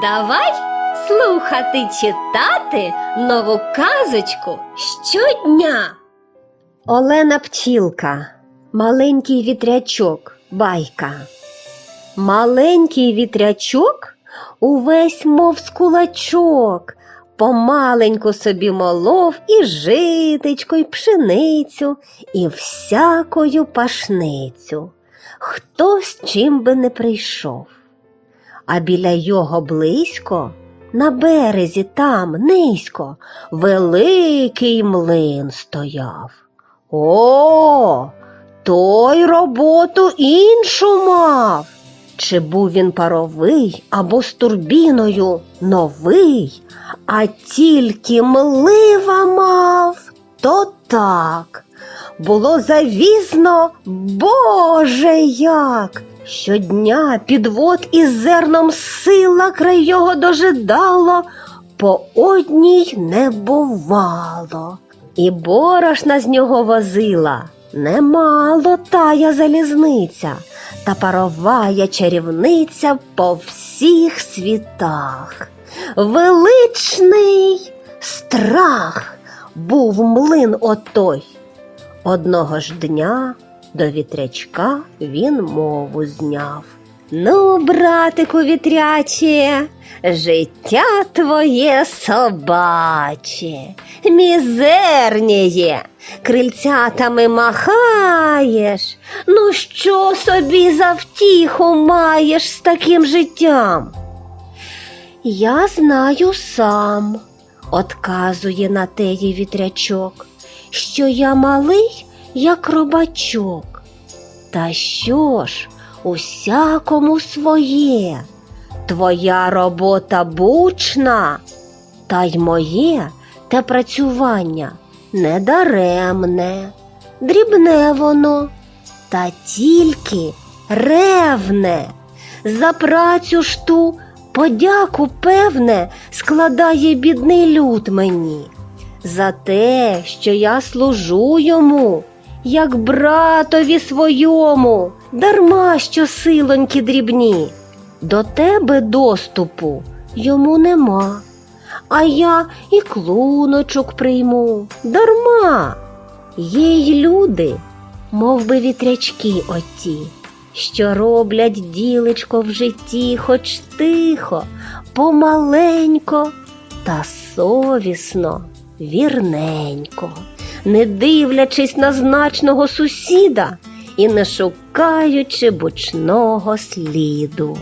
Давай слухати читати нову казочку щодня. Олена Пчілка, маленький вітрячок, байка. Маленький вітрячок увесь мов з кулачок, помаленьку собі молов і житечко, і пшеницю, і всякою пашницю. Хто з чим би не прийшов. А біля його близько, на березі там низько, великий млин стояв. О, той роботу іншу мав. Чи був він паровий або з турбіною новий, а тільки млива мав, то так. Було завізно, Боже як! Щодня підвод із зерном сила край його дожидало, по одній не бувало. І борошна з нього возила немало тая залізниця, та паровая чарівниця по всіх світах. Величний страх був млин отой. Одного ж дня до вітрячка він мову зняв. Ну, братику вітряче, життя твоє собаче, мізерніє, крильцятами махаєш. Ну, що собі за втіху маєш з таким життям? Я знаю сам, отказує на теє вітрячок, що я малий, як робачок. Та що ж, усякому своє, твоя робота бучна, та й моє те працювання недаремне, дрібне воно, та тільки ревне. За працю ж ту подяку, певне, складає бідний люд мені, за те, що я служу йому, як братові своєму, дарма що силоньки дрібні. До тебе доступу йому нема, а я і клуночок прийму дарма. Є й люди, мов би вітрячки оті, що роблять ділечко в житті, хоч тихо, помаленько та совісно, вірненько, не дивлячись на значного сусіда і не шукаючи бучного сліду.